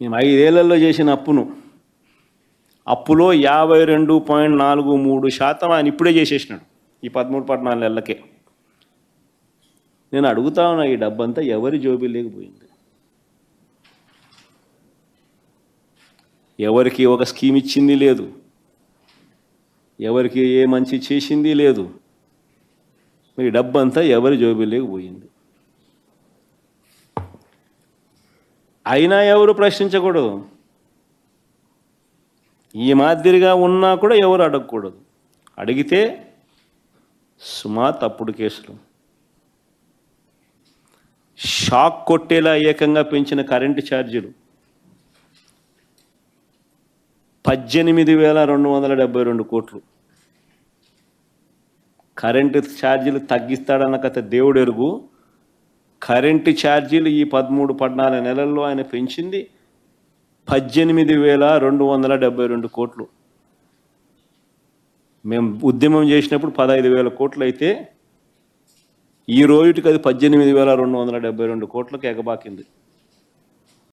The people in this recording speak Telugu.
మేము ఐదేళ్ళలో చేసిన అప్పును. అప్పులో యాభై రెండు పాయింట్ నాలుగు మూడు శాతం ఆయన ఇప్పుడే చేసేసినాడు ఈ పదమూడు పద్నాలుగు నెలలకే. నేను అడుగుతా ఉన్నా ఈ డబ్బంతా ఎవరి జోబీ లేకపోయింది ఎవరికి ఒక స్కీమ్ ఇచ్చింది లేదు. ఎవరికి ఏ మంచి చేసింది లేదు. మరి ఈ డబ్బంతా ఎవరి జోబీ లేకపోయింది అయినా ఎవరు ప్రశ్నించకూడదు. ఈ మాదిరిగా ఉన్నా కూడా ఎవరు అడగకూడదు. అడిగితే సుమా తప్పుడు కేసులు. షాక్ కొట్టేలా ఏకంగా పెంచిన కరెంటు ఛార్జీలు. పద్దెనిమిది వేల రెండు వందల డెబ్బై రెండు కోట్లు. కరెంటు ఛార్జీలు తగ్గిస్తాడన్న కథ దేవుడు ఎరుగు కరెంటు ఛార్జీలు ఈ పదమూడు పద్నాలుగు నెలల్లో ఆయన పెంచింది పద్దెనిమిది వేల రెండు వందల డెబ్బై రెండు కోట్లు. మేము ఉద్యమం చేసినప్పుడు పదహైదు వేల కోట్లు అయితే ఈ రోజుకి అది పద్దెనిమిది వేల రెండు వందల డెబ్బై రెండు కోట్లకు ఎగబాకింది.